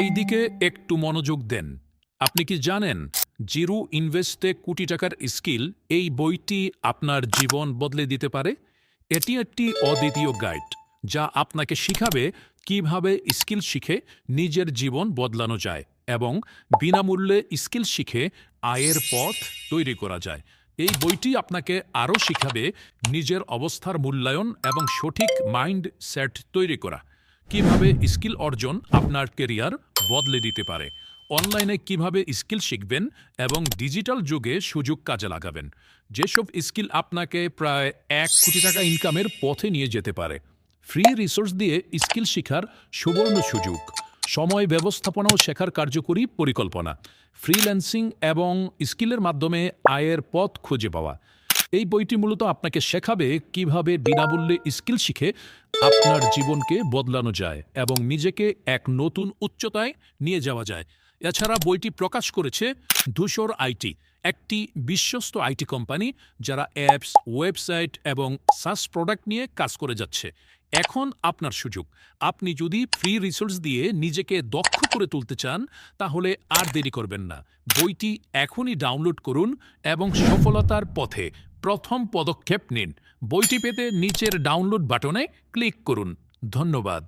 এই দিকে একটু মনোযোগ দেন। আপনি কি জানেন, জিরো ইনভেস্টে কোটি টাকার স্কিল এই বইটি আপনার জীবন বদলে দিতে পারে? এটি একটি অদ্বিতীয় গাইড, যা আপনাকে শিখাবে কীভাবে স্কিল শিখে নিজের জীবন বদলানো যায় এবং বিনামূল্যে স্কিল শিখে আয়ের পথ তৈরি করা যায়। এই বইটি আপনাকে আরও শিখাবে নিজের অবস্থার মূল্যায়ন এবং সঠিক মাইন্ড সেট তৈরি করা। কীভাবে স্কিল অর্জন আপনার কেরিয়ার বদলে দিতে পারে। অনলাইনে কীভাবে স্কিল শিখবেন এবং ডিজিটাল যুগে সুযোগ কাজে লাগাবেন? যেসব স্কিল আপনাকে প্রায় এক কোটি টাকা ইনকামের পথে নিয়ে যেতে পারে। ফ্রি রিসোর্স দিয়ে স্কিল শেখার সুবর্ণ সুযোগ। সময় ব্যবস্থাপনা ও শেখার কার্যকরী পরিকল্পনা। ফ্রিল্যান্সিং এবং স্কিলের মাধ্যমে আয়ের পথ খুঁজে পাওয়া। এই বইটি মূলত আপনাকে শেখাবে কীভাবে বিনামূল্যে স্কিল শিখে আপনার জীবনকে বদলানো যায় এবং নিজেকে এক নতুন উচ্চতায় নিয়ে যাওয়া যায়। এছাড়া বইটি প্রকাশ করেছে ধূসর আইটি, একটি বিশ্বস্ত আইটি কোম্পানি যারা অ্যাপস, ওয়েবসাইট এবং সাস প্রোডাক্ট নিয়ে কাজ করে যাচ্ছে। এখন আপনার সুযোগ। আপনি যদি ফ্রি রিসোর্স দিয়ে নিজেকে দক্ষ করে তুলতে চান, তাহলে আর দেরি করবেন না। বইটি এখনই ডাউনলোড করুন এবং সফলতার পথে প্রথম পদক্ষেপ নিন। বইটি পেতে নিচের ডাউনলোড বাটনে ক্লিক করুন। ধন্যবাদ।